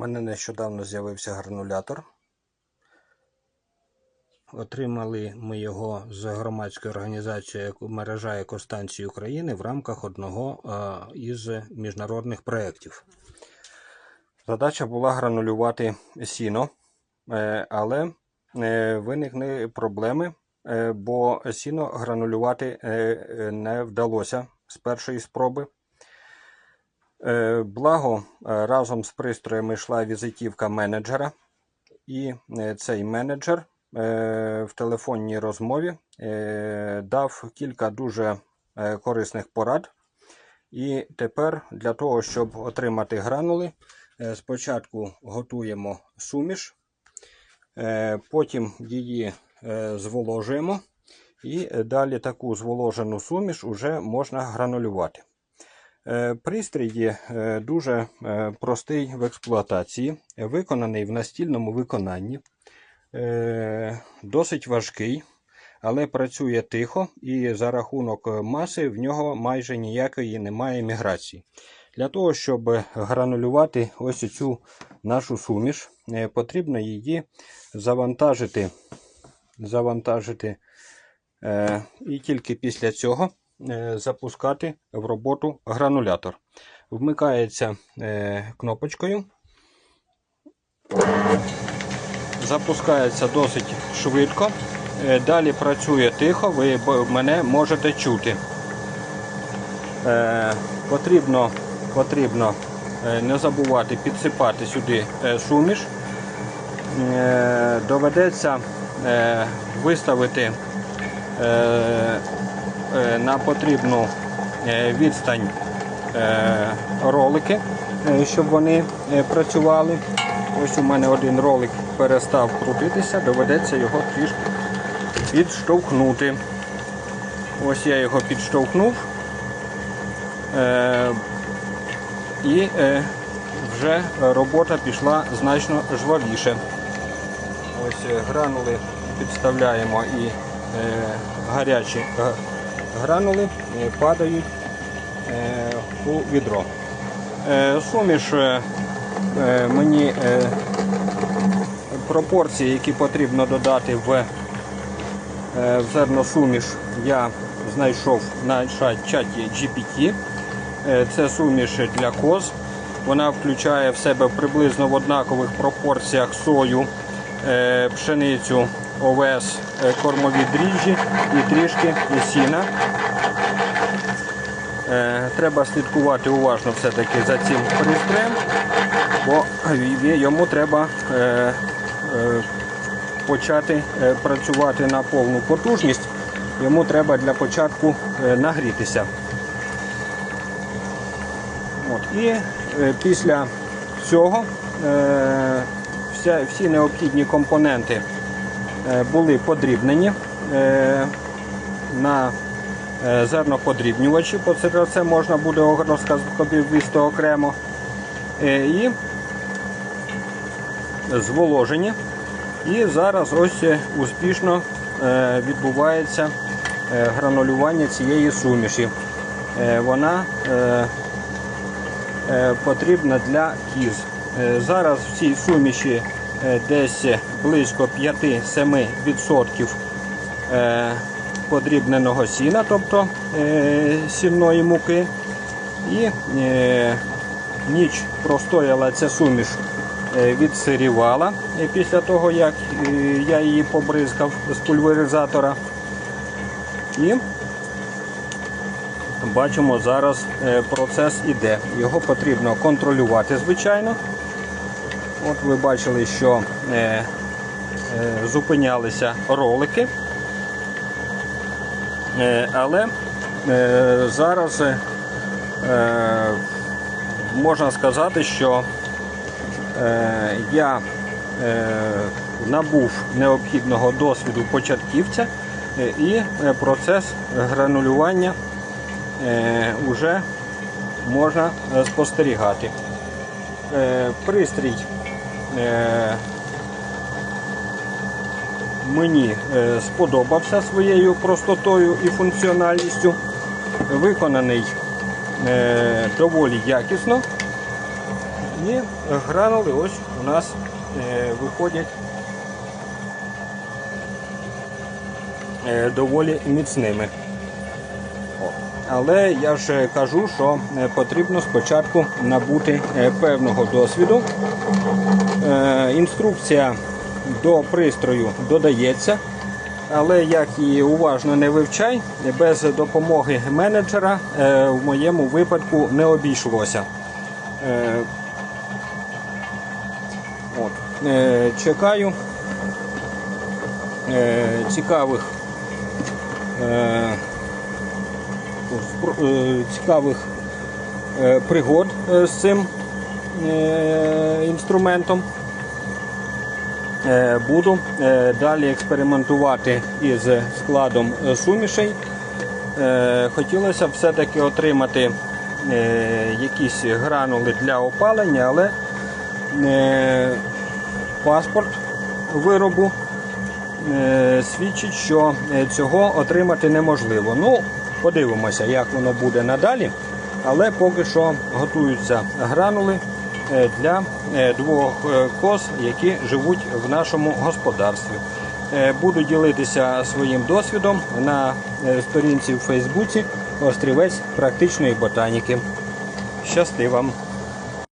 мене нещодавно з'явився гранулятор. Отримали ми його з громадської організації мережа екостанцій України в рамках одного е, із міжнародних проєктів. Задача була гранулювати сіно, е, але е, виникли проблеми, бо сіно гранулювати не вдалося з першої спроби. Е, Благо, е, разом з пристроями йшла візитівка менеджера, і е, цей менеджер в телефонній розмові дав кілька дуже корисних порад. І тепер для того, щоб отримати гранули, спочатку готуємо суміш, потім її зволожуємо, і далі таку зволожену суміш уже можна гранулювати. Е, Пристрій є е, дуже е, простий в експлуатації, виконаний в настільному виконанні, досить важкий, але працює тихо і за рахунок маси в нього майже ніякої немає міграції. Для того, щоб гранулювати ось цю нашу суміш, потрібно її завантажити, завантажити і тільки після цього запускати в роботу гранулятор. Вмикається е, кнопочкою. Запускається досить швидко. Е, Далі працює тихо, ви мене можете чути. Е, потрібно потрібно е, не забувати підсипати сюди е, суміш. Е, доведеться е, виставити е, е, на потрібну е, відстань е, ролики, е, щоб вони е, працювали. Ось у мене один ролик перестав крутитися, доведеться його трішки підштовхнути. Ось я його підштовхнув. Е, і е, вже робота пішла значно жвавіше. Ось е, гранули підставляємо і е, гарячі е, гранули е, падають е, у відро. Е, суміш мені пропорції, які потрібно додати в, зерносуміш, я знайшов на чаті GPT. Це суміш для коз. Вона включає в себе приблизно в однакових пропорціях сою, пшеницю, овес, е, кормові дріжджі і трішки сіна. Е, Треба слідкувати уважно все-таки за цим пристроєм, бо йому треба е, почати працювати на повну потужність. Йому треба для початку нагрітися. От. І після цього всі необхідні компоненти були подрібнені е, на е, зерноподрібнювачі, бо це, можна буде розповісти окремо. Е, і зволожені. І зараз ось е, успішно е, відбувається е, гранулювання цієї суміші. Е, Вона е, е, потрібна для кіз. Е, Зараз в цій суміші е, десь близько 5-7% е, подрібненого сіна, тобто е, сінної муки. І е, ніч простояла ця суміш е, відсирівала е, після того, як е, я її побризкав з пульверизатора. І бачимо, зараз е, процес іде. Його потрібно контролювати, звичайно. От ви бачили, що е, е, зупинялися ролики. Е, але е, зараз е, можна сказати, що е, я е, набув необхідного досвіду початківця е, і е, процес гранулювання е, вже можна е, спостерігати. Пристрій мені е, сподобався своєю простотою і функціональністю. Виконаний е, доволі якісно. І гранули ось у нас е, виходять е, доволі міцними. Але я ж кажу, що е, потрібно спочатку набути е, певного досвіду. Е, Інструкція до пристрою додається, але як її уважно не вивчай, без допомоги менеджера е, в моєму випадку не обійшлося. Е, От. Чекаю цікавих цікавих пригод з цим інструментом. Е, Буду е, далі експериментувати із складом е, сумішей. Е, Хотілося все-таки отримати е, якісь гранули для опалення, але е, паспорт виробу е, свідчить, що е, цього отримати неможливо. Ну, подивимося, як воно буде надалі. Але поки що готуються гранули е, для е, двох е, коз, які живуть в нашому господарстві. Е, Буду ділитися своїм досвідом на е, сторінці в Фейсбуці Острівець практичної ботаніки. Щасти вам!